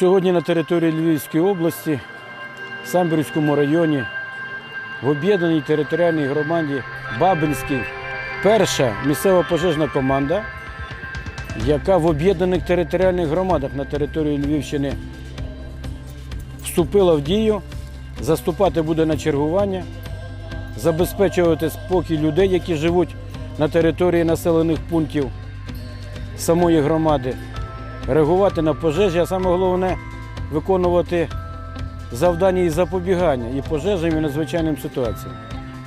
Сьогодні на території Львівської області, в Самбірському районі, в об'єднаній територіальній громаді Бабинській, перша місцева пожежна команда, яка в об'єднаних територіальних громадах на території Львівщини вступила в дію, заступати буде на чергування, забезпечувати спокій людей, які живуть на території населених пунктів самої громади, реагувати на пожежі, а саме головне виконувати завдання і запобігання і пожежам, і надзвичайним ситуаціям.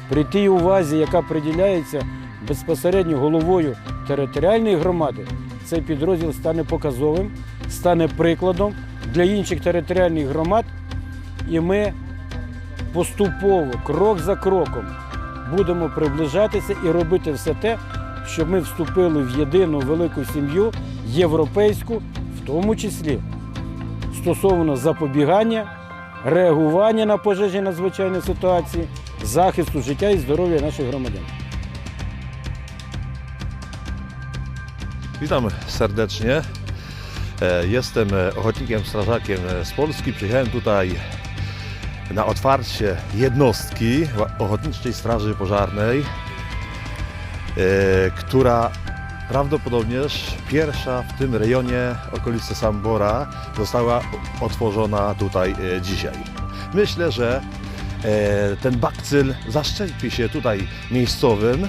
При тій увазі, яка приділяється безпосередньо головою територіальної громади, цей підрозділ стане показовим, стане прикладом для інших територіальних громад, і ми поступово, крок за кроком, будемо приближатися і робити все те, щоб ми вступили в єдину велику сім'ю європейську, в тому числі стосовно запобігання, реагування на пожежі надзвичайні ситуації, захисту життя і здоров'я наших громадян. Witam serdecznie. E, Jestem e, ochotnikiem strażakiem e, z Polski. Przyjechałem tutaj na otwarcie jednostki Ochotniczej Straży Pożarnej, e, która prawdopodobnież pierwsza w tym rejonie okolicy Sambora została otworzona tutaj e, dzisiaj. Myślę, że e, ten bakcyl zaszczepi się tutaj miejscowym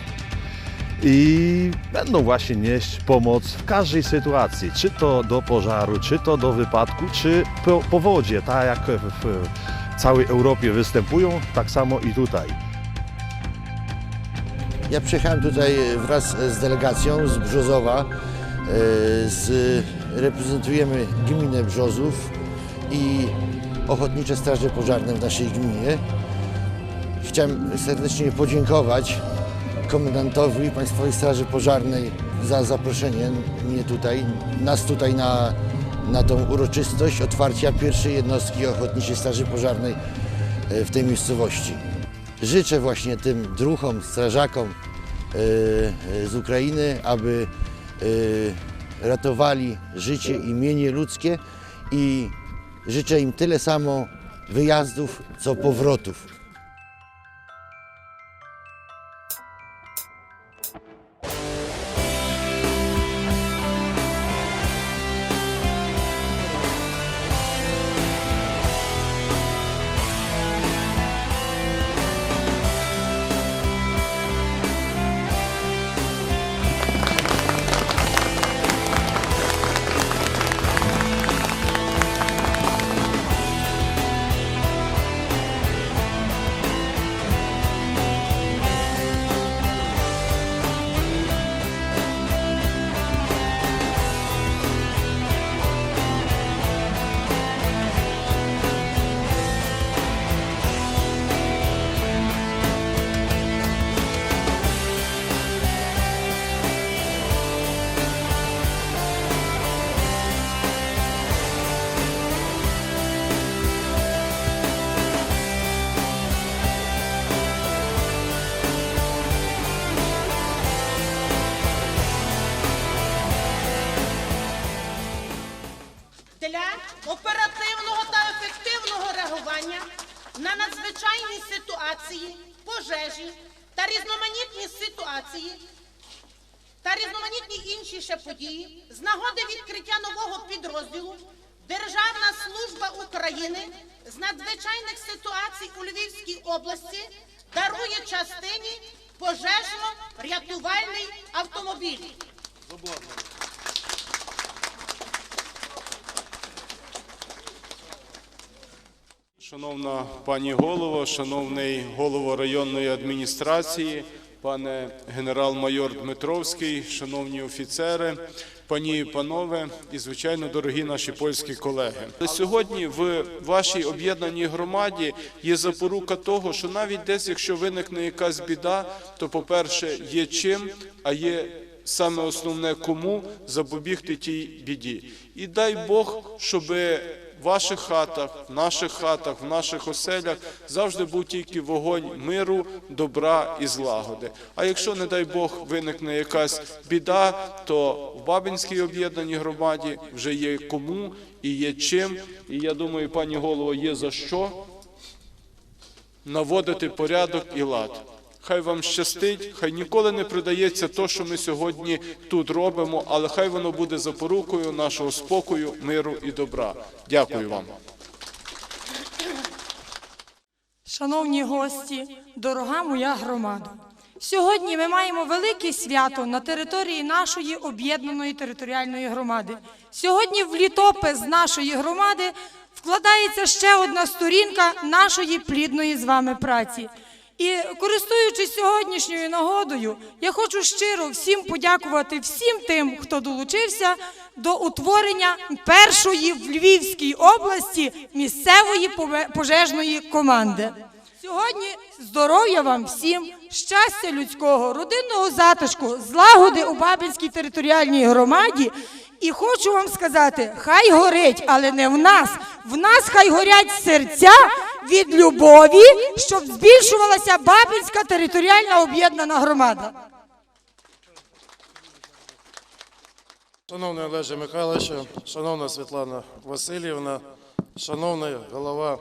i będą właśnie nieść pomoc w każdej sytuacji, czy to do pożaru, czy to do wypadku, czy po, powodzie, tak jak w, w całej Europie występują, tak samo i tutaj. Ja przyjechałem tutaj wraz z delegacją z Brzozowa. e, Z, reprezentujemy gminę Brzozów i Ochotnicze Straże Pożarne w naszej gminie. Chciałem serdecznie podziękować komendantowi Państwowej Straży Pożarnej za zaproszenie mnie tutaj, nas tutaj na, na tą uroczystość otwarcia pierwszej jednostki Ochotniczej Straży Pożarnej e, w tej miejscowości. Życzę właśnie tym druchom, strażakom e, e, z Ukrainy, aby e, ratowali życie i mienie ludzkie i życzę im tyle samo wyjazdów, co powrotów. На надзвичайні ситуації, пожежі та різноманітні ситуації та різноманітні інші ще події з нагоди відкриття нового підрозділу Державна служба України з надзвичайних ситуацій у Львівській області дарує частині пожежно-рятувальний автомобіль. Шановна пані голово, шановний голово районної адміністрації, пане генерал-майор Дмитровський, шановні офіцери, пані і панове, і звичайно, дорогі наші польські колеги. Сьогодні в вашій об'єднаній громаді є запорука того, що навіть десь, якщо виникне якась біда, то, по-перше, є чим, а є саме основне кому запобігти тій біді. І дай Бог, щоби ваших хатах, в наших хатах, в наших оселях завжди був тільки вогонь миру, добра і злагоди. А якщо, не дай Бог, виникне якась біда, то в Бабинській об'єднаній громаді вже є кому і є чим. І я думаю, пані голово, є за що наводити порядок і лад. Хай вам щастить, хай ніколи не придається то, що ми сьогодні тут робимо, але хай воно буде запорукою нашого спокою, миру і добра. Дякую вам. Шановні гості, дорога моя громада. Сьогодні ми маємо велике свято на території нашої об'єднаної територіальної громади. Сьогодні в літопис нашої громади вкладається ще одна сторінка нашої плідної з вами праці. І користуючись сьогоднішньою нагодою, я хочу щиро всім подякувати всім тим, хто долучився до утворення першої в Львівській області місцевої пожежної команди. Сьогодні здоров'я вам всім, щастя людського, родинного затишку, злагоди у Бабинській територіальній громаді. І хочу вам сказати, хай горить, але не в нас. В нас хай горять серця від любові, щоб збільшувалася Бабинська територіальна об'єднана громада. Шановний Олеже Михайловичу, шановна Світлана Васильівна, шановний голова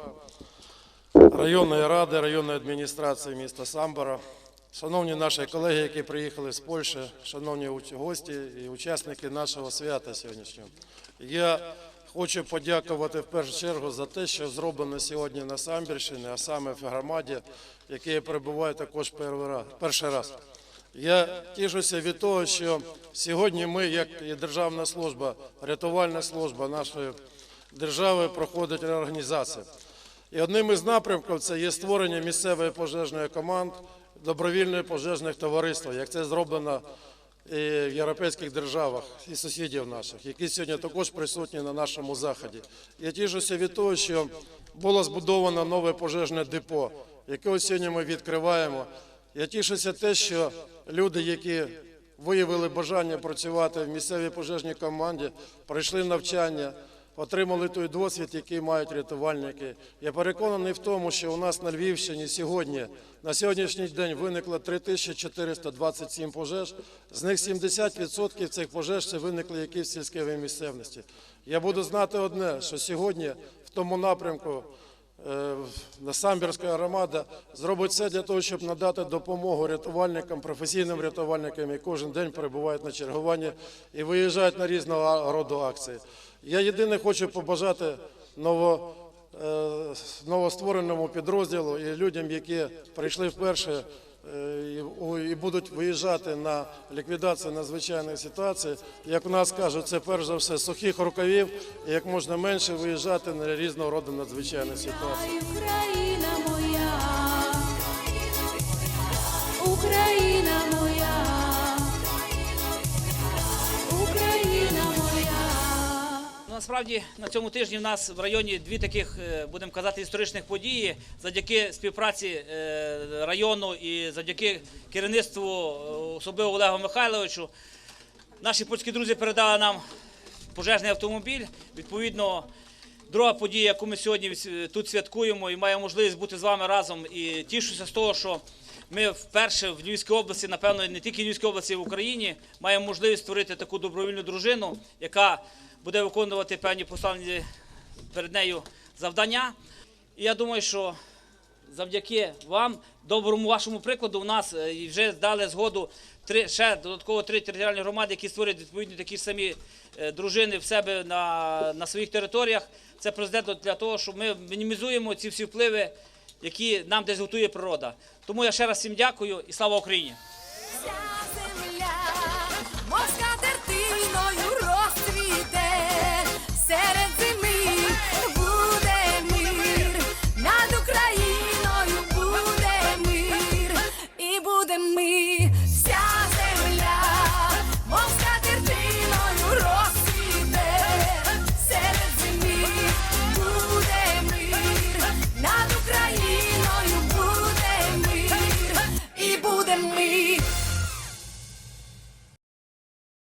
районної ради, районної адміністрації міста Самбора, шановні наші колеги, які приїхали з Польщі, шановні гості і учасники нашого свята сьогоднішнього. Я хочу подякувати в першу чергу за те, що зроблено сьогодні на Самбірщині, а саме в громаді, якій я перебуваю також перший раз-. Я тішуся від того, що сьогодні ми, як і державна служба, рятувальна служба нашої держави, проходить реорганізація. І одним із напрямків це є створення місцевої пожежної команд, добровільної пожежних товариств, як це зроблено в європейських державах і сусідів наших, які сьогодні також присутні на нашому заході. Я тішуся від того, що було збудовано нове пожежне депо, яке ось сьогодні ми відкриваємо. Я тішуся те, що люди, які виявили бажання працювати в місцевій пожежній команді, пройшли навчання, отримали той досвід, який мають рятувальники. Я переконаний в тому, що у нас на Львівщині сьогодні, на сьогоднішній день виникло 3427 пожеж. З них 70% цих пожеж це виникли які в сільській місцевності. Я буду знати одне, що сьогодні в тому напрямку Насамбірська громада зробить все для того, щоб надати допомогу рятувальникам, професійним рятувальникам, які кожен день перебувають на чергуванні і виїжджають на різного роду акції. Я єдине хочу побажати ново, е, новоствореному підрозділу і людям, які прийшли вперше е, і будуть виїжджати на ліквідацію надзвичайної ситуації. Як у нас кажуть, це перш за все сухих рукавів, і як можна менше виїжджати на різного роду надзвичайні ситуації. Насправді на цьому тижні в нас в районі дві таких, е, будемо казати, історичних події. Завдяки співпраці е, району і завдяки керівництву, е, особливо Олегу Михайловичу, наші польські друзі передали нам пожежний автомобіль. Відповідно, друга подія, яку ми сьогодні тут святкуємо і маємо можливість бути з вами разом. І тішуся з того, що ми вперше в Львівській області, напевно, не тільки в Львівській області, а в Україні, маємо можливість створити таку добровільну дружину, яка буде виконувати певні поставлені перед нею завдання. І я думаю, що завдяки вам, доброму вашому прикладу, у нас е, вже дали згоду три ще додатково три територіальні громади, які створюють відповідні такі ж самі е, дружини в себе на, на своїх територіях. Це президент для того, щоб ми мінімізуємо ці всі впливи, які нам десь готує природа. Тому я ще раз всім дякую і слава Україні.